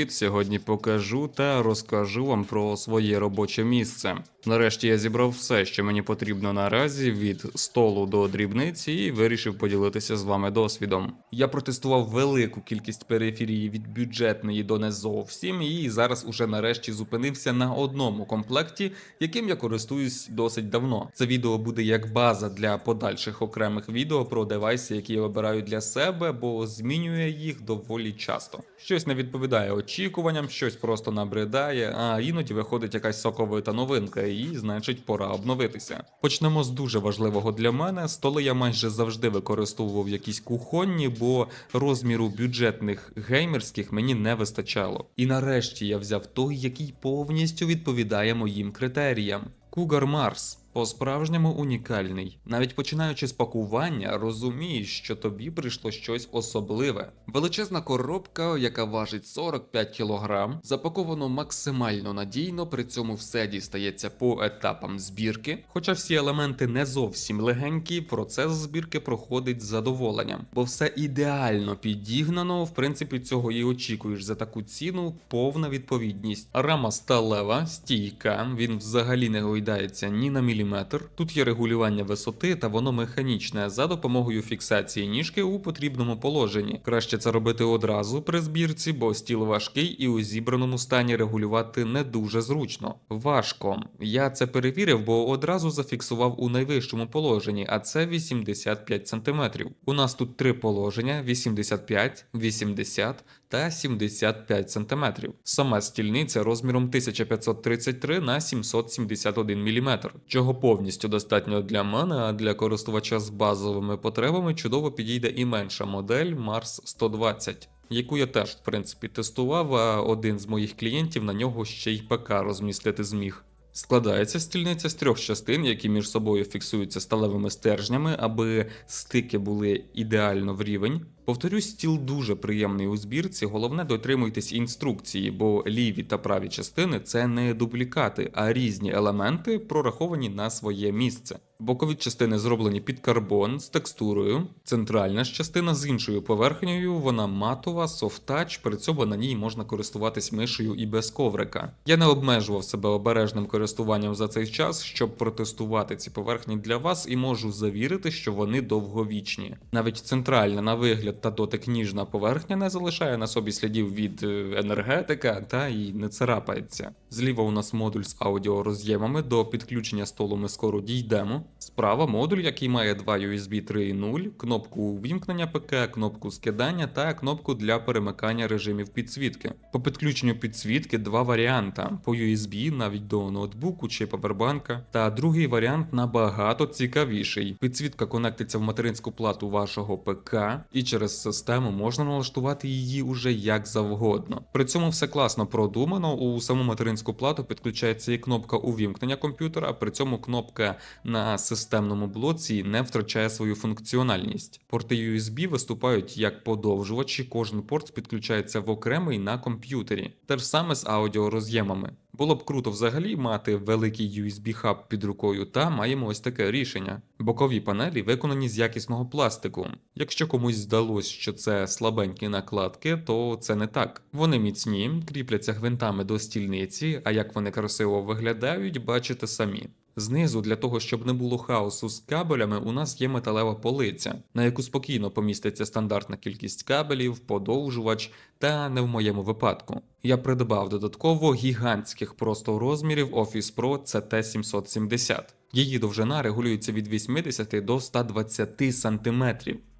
Привіт! Сьогодні покажу та розкажу вам про своє робоче місце. Нарешті я зібрав все, що мені потрібно наразі від столу до дрібниці, і вирішив поділитися з вами досвідом. Я протестував велику кількість периферії від бюджетної до не зовсім, і зараз уже нарешті зупинився на одному комплекті, яким я користуюсь досить давно. Це відео буде як база для подальших окремих відео про девайси, які я обираю для себе, бо змінює їх доволі часто. Щось не відповідає очікуванням, щось просто набридає, а іноді виходить якась соковита новинка, і значить пора обновитися. Почнемо з дуже важливого для мене. Столи я майже завжди використовував якісь кухонні, бо розміру бюджетних геймерських мені не вистачало. І нарешті я взяв той, який повністю відповідає моїм критеріям. Cougar Mars. По-справжньому унікальний. Навіть починаючи з пакування, розумієш, що тобі прийшло щось особливе. Величезна коробка, яка важить 45 кг, запаковано максимально надійно, при цьому все дістається по етапам збірки. Хоча всі елементи не зовсім легенькі, процес збірки проходить з задоволенням, бо все ідеально підігнано. В принципі, цього і очікуєш за таку ціну, повна відповідність. Рама сталева, стійка, він взагалі не гойдається ні на міліметр. Тут є регулювання висоти та воно механічне за допомогою фіксації ніжки у потрібному положенні. Краще це робити одразу при збірці, бо стіл важкий і у зібраному стані регулювати не дуже зручно. Важко. Я це перевірив, бо одразу зафіксував у найвищому положенні, а це 85 см. У нас тут три положення: 85, 80 та 75 см. Сама стільниця розміром 1533 на 771 мм, чого повністю достатньо для мене, а для користувача з базовими потребами чудово підійде і менша модель Mars 120. Яку я теж в принципі тестував, а один з моїх клієнтів на нього ще й ПК розмістити зміг. Складається стільниця з трьох частин, які між собою фіксуються сталевими стержнями, аби стики були ідеально в рівень. Повторюсь, стіл дуже приємний у збірці. Головне дотримуйтесь інструкції, бо ліві та праві частини це не дублікати, а різні елементи, прораховані на своє місце. Бокові частини зроблені під карбон з текстурою. Центральна ж частина з іншою поверхнею, вона матова, софт-тач, при цьому на ній можна користуватись мишею і без коврика. Я не обмежував себе обережним користуванням за цей час, щоб протестувати ці поверхні для вас, і можу завірити, що вони довговічні. Навіть центральна на вигляд та дотик ніжна поверхня не залишає на собі слідів від е, енергетика та й не царапається. Зліва у нас модуль з аудіороз'ємами. До підключення столу ми скоро дійдемо. Справа модуль, який має два USB 3.0, кнопку увімкнення ПК, кнопку скидання та кнопку для перемикання режимів підсвітки. По підключенню підсвітки два варіанти: по USB навіть до ноутбуку чи павербанка. Та другий варіант набагато цікавіший. Підсвітка конектиться в материнську плату вашого ПК, і через систему можна налаштувати її уже як завгодно. При цьому все класно продумано. У саму материнську плату підключається і кнопка увімкнення комп'ютера, при цьому кнопка на системному блоці не втрачає свою функціональність. Порти USB виступають як подовжувачі, кожен порт підключається в окремий на комп'ютері. Те ж саме з аудіороз'ємами. Було б круто взагалі мати великий USB хаб під рукою, та маємо ось таке рішення. Бокові панелі виконані з якісного пластику. Якщо комусь здалось, що це слабенькі накладки, то це не так. Вони міцні, кріпляться гвинтами до стільниці, а як вони красиво виглядають, бачите самі. Знизу, для того, щоб не було хаосу з кабелями, у нас є металева полиця, на яку спокійно поміститься стандартна кількість кабелів, подовжувач, та не в моєму випадку. Я придбав додатково гігантських просто розмірів Office Pro CT770. Її довжина регулюється від 80 до 120 см.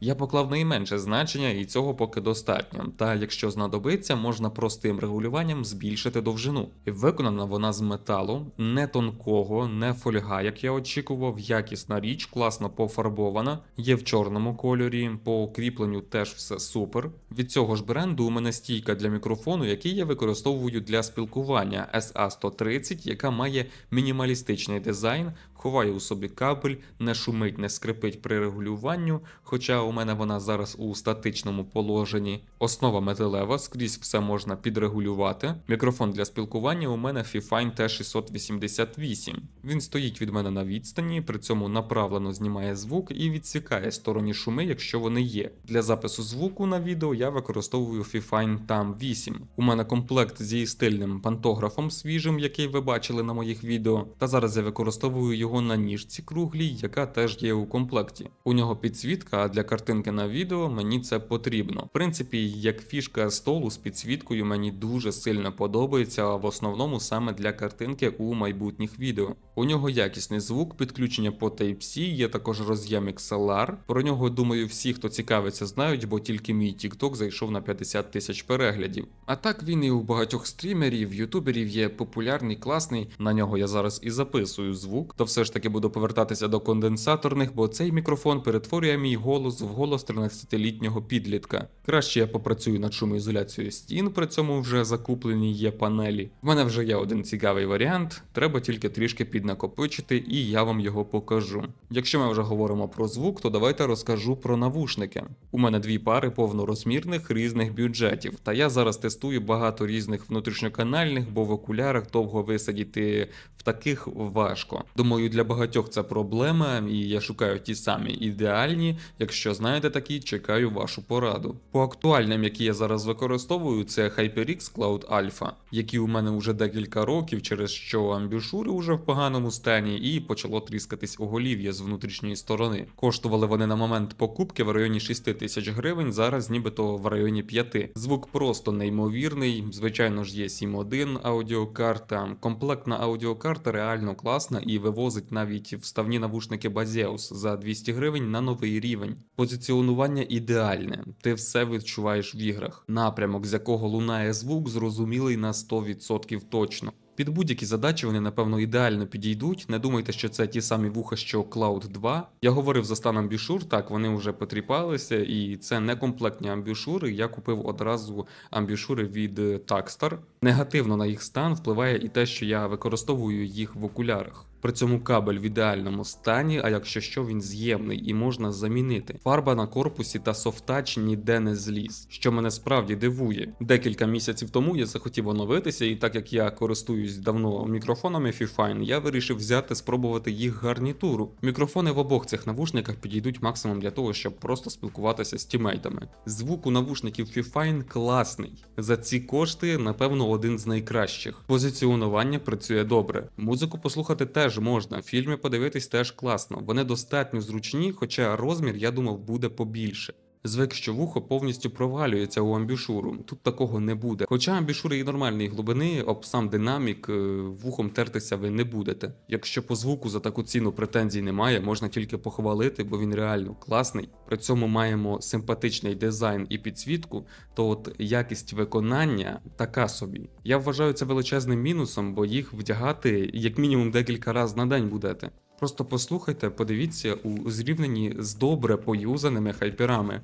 Я поклав найменше значення, і цього поки достатньо. Та якщо знадобиться, можна простим регулюванням збільшити довжину. Виконана вона з металу, не тонкого, не фольга, як я очікував, якісна річ, класно пофарбована, є в чорному кольорі, по кріпленню теж все супер. Від цього ж бренду у мене стійка для мікрофону, який я використовую для спілкування SA130, яка має мінімалістичний дизайн, ховає у собі кабель, не шумить, не скрипить при регулюванню. Хоча у мене вона зараз у статичному положенні. Основа металева, скрізь все можна підрегулювати. Мікрофон для спілкування у мене Fifine T688. Він стоїть від мене на відстані, при цьому направлено знімає звук і відсікає сторонні шуми, якщо вони є. Для запису звуку на відео я використовую Fifine Tam 8. У мене комплект зі стильним пантографом свіжим, який ви бачили на моїх відео. Та зараз я використовую його на ніжці круглій, яка теж є у комплекті. У нього підсвітка, для картинки на відео мені це потрібно. В принципі, як фішка столу з підсвіткою мені дуже сильно подобається, а в основному саме для картинки у майбутніх відео. У нього якісний звук, підключення по Type-C, є також роз'єм XLR. Про нього думаю, всі, хто цікавиться, знають, бо тільки мій TikTok зайшов на 50 тисяч переглядів. А так він і у багатьох стрімерів, ютуберів є популярний, класний. На нього я зараз і записую звук, то все ж таки буду повертатися до конденсаторних, бо цей мікрофон перетворює мій голос в голос 13-літнього підлітка. Краще я попрацюю над шумоізоляцією стін, при цьому вже закуплені є панелі. В мене вже є один цікавий варіант, треба тільки трішки піднакопичити, і я вам його покажу. Якщо ми вже говоримо про звук, то давайте розкажу про навушники. У мене дві пари повнорозмірних різних бюджетів, та я зараз тестую багато різних внутрішньоканальних, бо в окулярах довго висадіти в таких важко. Думаю, для багатьох це проблема, і я шукаю ті самі ідеальні. Якщо знаєте такі, чекаю вашу пораду. По актуальним, які я зараз використовую, це HyperX Cloud Alpha, які у мене вже декілька років, через що амбішури вже в поганому стані, і почало тріскатись оголів'я з внутрішньої сторони. Коштували вони на момент покупки в районі 6 тисяч гривень, зараз нібито в районі 5. Звук просто неймовірний. Звичайно ж, є 7.1 аудіокарта. Комплектна аудіокарта реально класна і вивозить навіть вставні навушники Baseus за 200 гривень на новий рівень. Позиціонування ідеальне. Ти все відчуваєш в іграх. Напрямок, з якого лунає звук, зрозумілий на 100% точно. Під будь-які задачі вони, напевно, ідеально підійдуть. Не думайте, що це ті самі вуха, що Cloud 2. Я говорив за стан амбішур, так вони вже потріпалися, і це не комплектні амбішури. Я купив одразу амбішури від Takstar. Негативно на їх стан впливає і те, що я використовую їх в окулярах. При цьому кабель в ідеальному стані, а якщо що, він з'ємний і можна замінити. Фарба на корпусі та софтач ніде не зліз, що мене справді дивує. Декілька місяців тому я захотів оновитися, і так як я користуюсь давно мікрофонами Fifine, я вирішив взяти спробувати їх гарнітуру. Мікрофони в обох цих навушниках підійдуть максимум для того, щоб просто спілкуватися з тімейтами. Звук у навушників Fifine класний. За ці кошти, напевно, один з найкращих. Позиціонування працює добре. Музику послухати теж можна, фільми подивитись теж класно. Вони достатньо зручні, хоча розмір, я думав, буде побільше. Звик, що вухо повністю провалюється у амбішуру. Тут такого не буде. Хоча амбішури і нормальної глибини, об сам динамік, е, вухом тертися ви не будете. Якщо по звуку за таку ціну претензій немає, можна тільки похвалити, бо він реально класний. При цьому маємо симпатичний дизайн і підсвітку, то от якість виконання така собі. Я вважаю це величезним мінусом, бо їх вдягати як мінімум декілька разів на день будете. Просто послухайте, подивіться у зрівненні з добре поюзаними хайперами.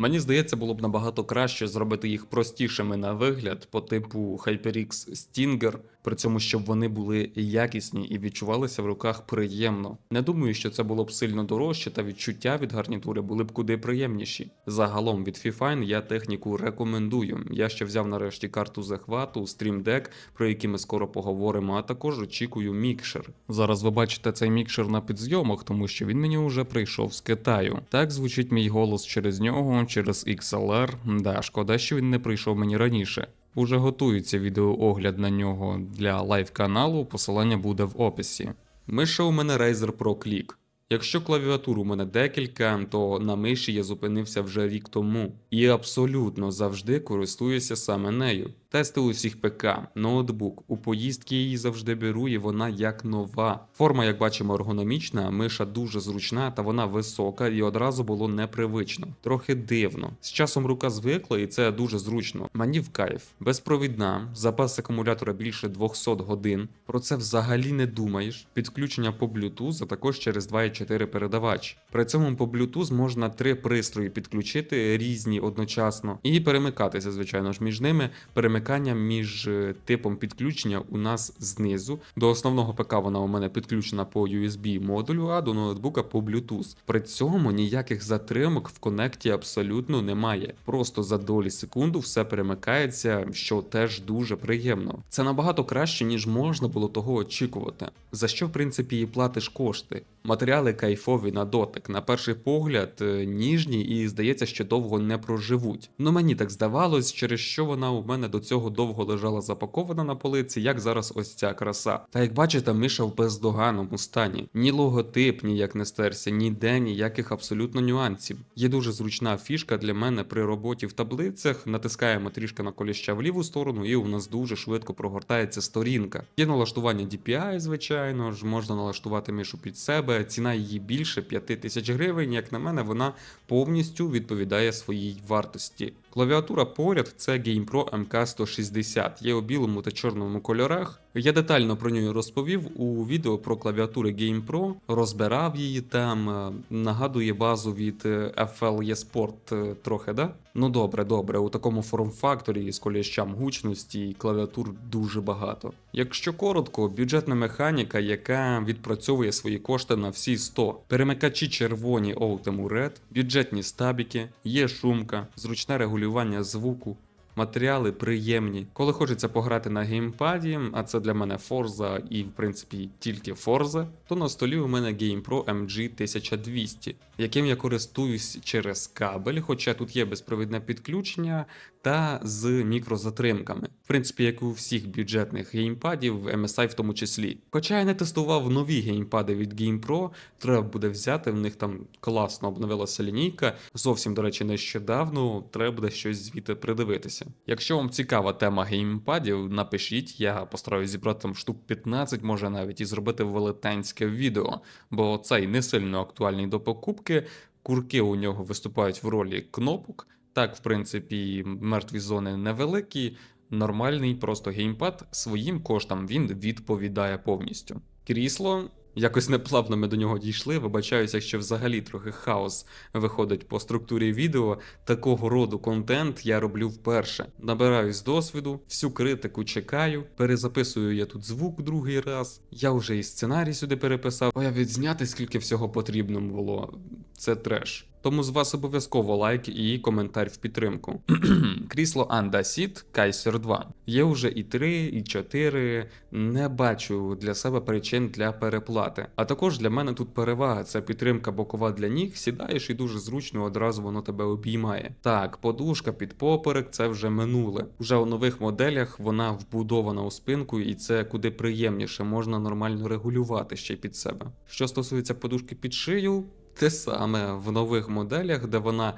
Мені здається, було б набагато краще зробити їх простішими на вигляд, по типу HyperX Stinger, при цьому щоб вони були якісні і відчувалися в руках приємно. Не думаю, що це було б сильно дорожче, та відчуття від гарнітури були б куди приємніші. Загалом від Fifine я техніку рекомендую. Я ще взяв нарешті карту захвату, Deck, про які ми скоро поговоримо, а також очікую мікшер. Зараз ви бачите цей мікшер на підзйомах, тому що він мені вже прийшов з Китаю. Так звучить мій голос через нього, через XLR. Да, шкода, що він не прийшов мені раніше. Уже готується відеоогляд на нього для лайв каналу, посилання буде в описі. Миша у мене Razer Pro Click. Якщо клавіатур у мене декілька, то на миші я зупинився вже рік тому і абсолютно завжди користуюся саме нею. Тести усіх ПК, ноутбук. У поїздки її завжди беру, і вона як нова. Форма, як бачимо, ергономічна, миша дуже зручна та вона висока, і одразу було непривично. Трохи дивно. З часом рука звикла, і це дуже зручно. Мені в кайф. Безпровідна, запас акумулятора більше 200 годин. Про це взагалі не думаєш. Підключення по Bluetooth, а також через 2.4 4 передавач. При цьому по Bluetooth можна три пристрої підключити різні одночасно і перемикатися, звичайно ж, між ними. Перемикання між е, типом підключення у нас знизу. До основного ПК вона у мене підключена по USB модулю, а до ноутбука по Bluetooth. При цьому ніяких затримок в конекті абсолютно немає. Просто за долі секунду все перемикається, що теж дуже приємно. Це набагато краще, ніж можна було того очікувати. За що, в принципі, і платиш кошти. Матеріали кайфові на дотик. На перший погляд, е, ніжні і здається, що довго не проживуть. Ну мені так здавалось, через що вона у мене до цього довго лежала запакована на полиці, як зараз ось ця краса. Та як бачите, миша в бездоганному стані. Ні логотип ніяк не стерся, ніде ніяких абсолютно нюансів. Є дуже зручна фішка для мене при роботі в таблицях. Натискаємо трішки на коліща в ліву сторону, і у нас дуже швидко прогортається сторінка. Є налаштування DPI, звичайно ж, можна налаштувати мишу під себе. Ціна її більше 5 тисяч гривень. Як на мене, вона повністю відповідає своїй вартості. Клавіатура поряд це GamePro MK160, є у білому та чорному кольорах. Я детально про нього розповів у відео про клавіатури GamePro, розбирав її там, е, нагадує базу від е, FL eSport е, трохи, да? Ну добре, добре, у такому форм-факторі з коліщам гучності і клавіатур дуже багато. Якщо коротко, бюджетна механіка, яка відпрацьовує свої кошти на всі 100. Перемикачі червоні Ultemu Red, бюджетні стабіки, є шумка, зручне регулювання звуку. Матеріали приємні. Коли хочеться пограти на геймпаді, а це для мене Forza і, в принципі, тільки Forza, то на столі у мене GamePro MG 1200, яким я користуюсь через кабель, хоча тут є безпровідне підключення та з мікрозатримками. В принципі, як у всіх бюджетних геймпадів, MSI в тому числі. Хоча я не тестував нові геймпади від GamePro, треба буде взяти, в них там класно обновилася лінійка. Зовсім, до речі, нещодавно треба буде щось звідти придивитися. Якщо вам цікава тема геймпадів, напишіть, я постараюсь зібрати там штук 15, може навіть і зробити велетенське відео, бо цей не сильно актуальний до покупки. Курки у нього виступають в ролі кнопок. Так, в принципі, мертві зони невеликі, нормальний просто геймпад своїм коштам він відповідає повністю. Крісло. Якось неплавно ми до нього дійшли. Вибачаюся, якщо взагалі трохи хаос виходить по структурі відео. Такого роду контент я роблю вперше. Набираюсь досвіду, всю критику чекаю, перезаписую я тут звук другий раз. Я вже і сценарій сюди переписав. а я відзняти скільки всього потрібно було. Це треш. Тому з вас обов'язково лайк і коментар в підтримку. Крісло Seat Kaiser 2. Є вже і 3, і 4. Не бачу для себе причин для переплати. А також для мене тут перевага це підтримка бокова для ніг. Сідаєш і дуже зручно одразу воно тебе обіймає. Так, подушка під поперек це вже минуле. Уже у нових моделях вона вбудована у спинку, і це куди приємніше, можна нормально регулювати ще під себе. Що стосується подушки під шию, те саме в нових моделях, де вона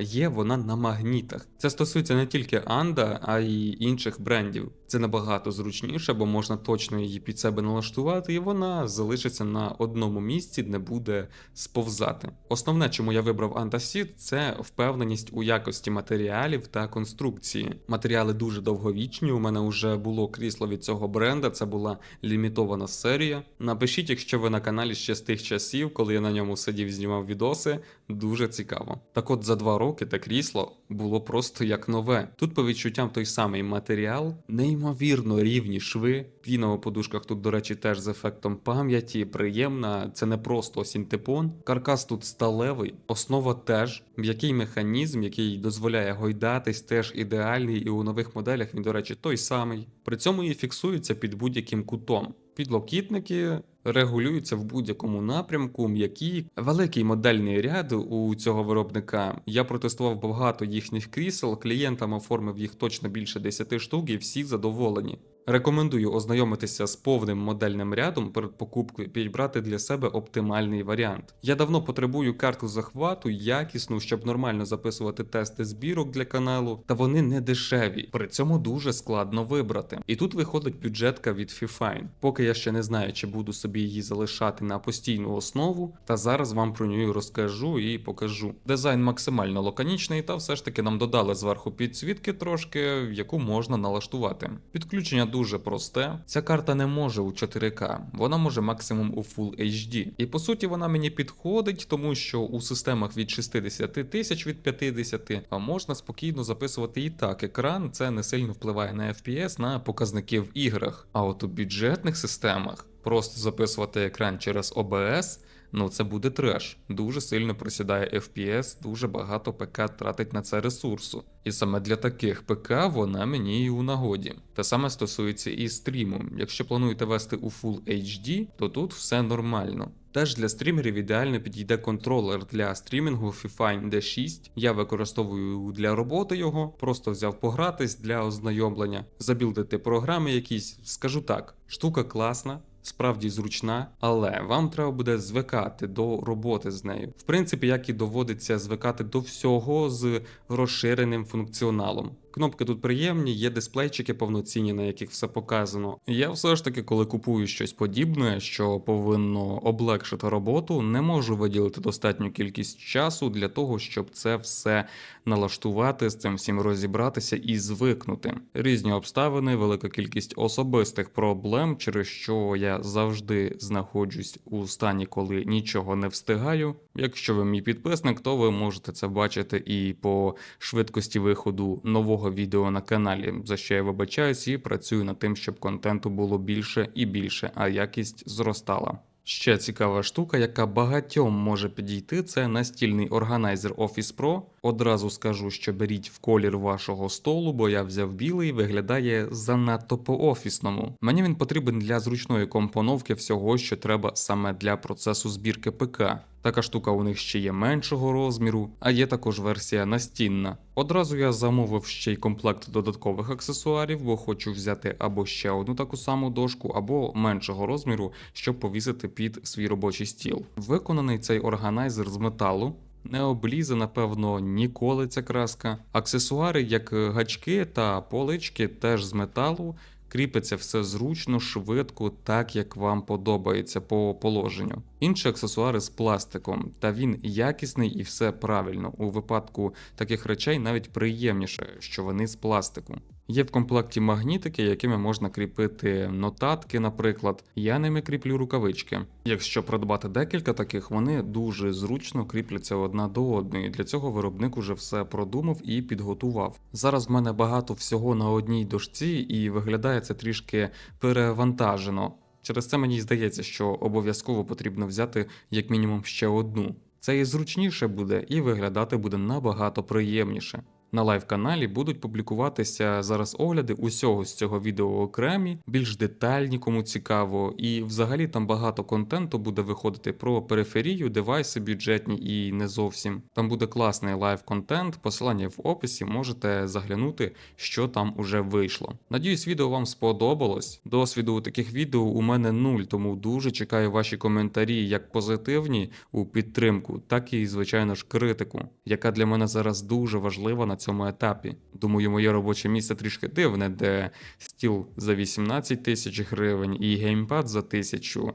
є, вона на магнітах. Це стосується не тільки Анда, а й інших брендів. Це набагато зручніше, бо можна точно її під себе налаштувати, і вона залишиться на одному місці, не буде сповзати. Основне, чому я вибрав Seat, це впевненість у якості матеріалів та конструкції. Матеріали дуже довговічні. У мене вже було крісло від цього бренда. Це була лімітована серія. Напишіть, якщо ви на каналі ще з тих часів, коли я на ньому сидів, знімав відоси. Дуже цікаво. Так от за два роки те крісло було просто як нове. Тут по відчуттям той самий матеріал, неймовірно рівні шви. Піна у подушках тут, до речі, теж з ефектом пам'яті, приємна. Це не просто синтепон. Каркас тут сталевий, основа теж. М'який механізм, який дозволяє гойдатись, теж ідеальний, і у нових моделях він, до речі, той самий. При цьому і фіксується під будь-яким кутом. Підлокітники регулюються в будь-якому напрямку, м'які. Великий модельний ряд у цього виробника. Я протестував багато їхніх крісел, клієнтам оформив їх точно більше 10 штук і всі задоволені. Рекомендую ознайомитися з повним модельним рядом перед покупкою, підібрати для себе оптимальний варіант. Я давно потребую карту захвату, якісну, щоб нормально записувати тести збірок для каналу, та вони не дешеві. При цьому дуже складно вибрати. І тут виходить бюджетка від Fifine. Поки я ще не знаю, чи буду собі її залишати на постійну основу, та зараз вам про неї розкажу і покажу. Дизайн максимально лаконічний, та все ж таки нам додали зверху підсвітки трошки, яку можна налаштувати. Підключення дуже просте. Ця карта не може у 4К, вона може максимум у Full HD. І по суті вона мені підходить, тому що у системах від 60 тисяч від 50 можна спокійно записувати і так. Екран це не сильно впливає на FPS, на показники в іграх. А от у бюджетних системах просто записувати екран через OBS Ну, це буде треш. Дуже сильно просідає FPS, дуже багато ПК тратить на це ресурсу. І саме для таких ПК вона мені і у нагоді. Те саме стосується і стріму. Якщо плануєте вести у Full HD, то тут все нормально. Теж для стрімерів ідеально підійде контролер для стрімінгу Fifine D6. Я використовую для роботи його, просто взяв погратись для ознайомлення, забілдити програми якісь. Скажу так, штука класна. Справді зручна, але вам треба буде звикати до роботи з нею. В принципі, як і доводиться звикати до всього з розширеним функціоналом. Кнопки тут приємні, є дисплейчики повноцінні, на яких все показано. Я все ж таки, коли купую щось подібне, що повинно облегшити роботу, не можу виділити достатню кількість часу для того, щоб це все налаштувати, з цим всім розібратися і звикнути. Різні обставини, велика кількість особистих проблем, через що я завжди знаходжусь у стані, коли нічого не встигаю. Якщо ви мій підписник, то ви можете це бачити і по швидкості виходу нового відео на каналі, за що я вибачаюсь і працюю над тим, щоб контенту було більше і більше, а якість зростала. Ще цікава штука, яка багатьом може підійти, це настільний органайзер Office Pro. Одразу скажу, що беріть в колір вашого столу, бо я взяв білий, виглядає занадто по-офісному. Мені він потрібен для зручної компоновки всього, що треба саме для процесу збірки ПК. Така штука у них ще є меншого розміру, а є також версія настінна. Одразу я замовив ще й комплект додаткових аксесуарів, бо хочу взяти або ще одну таку саму дошку, або меншого розміру, щоб повісити під свій робочий стіл. Виконаний цей органайзер з металу. Не облізе, напевно, ніколи ця краска. Аксесуари, як гачки та полички, теж з металу. Кріпиться все зручно, швидко, так як вам подобається по положенню. Інші аксесуари з пластиком, та він якісний і все правильно. У випадку таких речей навіть приємніше, що вони з пластику. Є в комплекті магнітики, якими можна кріпити нотатки, наприклад. Я ними кріплю рукавички. Якщо придбати декілька таких, вони дуже зручно кріпляться одна до одної. Для цього виробник уже все продумав і підготував. Зараз в мене багато всього на одній дошці, і виглядає це трішки перевантажено. Через це мені здається, що обов'язково потрібно взяти як мінімум ще одну. Це і зручніше буде, і виглядати буде набагато приємніше. На лайв-каналі будуть публікуватися зараз огляди усього з цього відео окремі, більш детальні, кому цікаво, і взагалі там багато контенту буде виходити про периферію, девайси бюджетні і не зовсім. Там буде класний лайв-контент, посилання в описі, можете заглянути, що там уже вийшло. Надіюсь, відео вам сподобалось. Досвіду у таких відео у мене нуль, тому дуже чекаю ваші коментарі, як позитивні у підтримку, так і, звичайно ж, критику, яка для мене зараз дуже важлива на цьому етапі. Думаю, моє робоче місце трішки дивне, де стіл за 18 тисяч гривень і геймпад за тисячу.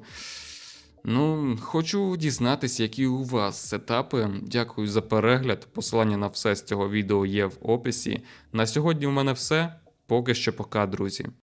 Ну, хочу дізнатися, які у вас сетапи. Дякую за перегляд. Посилання на все з цього відео є в описі. На сьогодні у мене все. Поки що пока, друзі.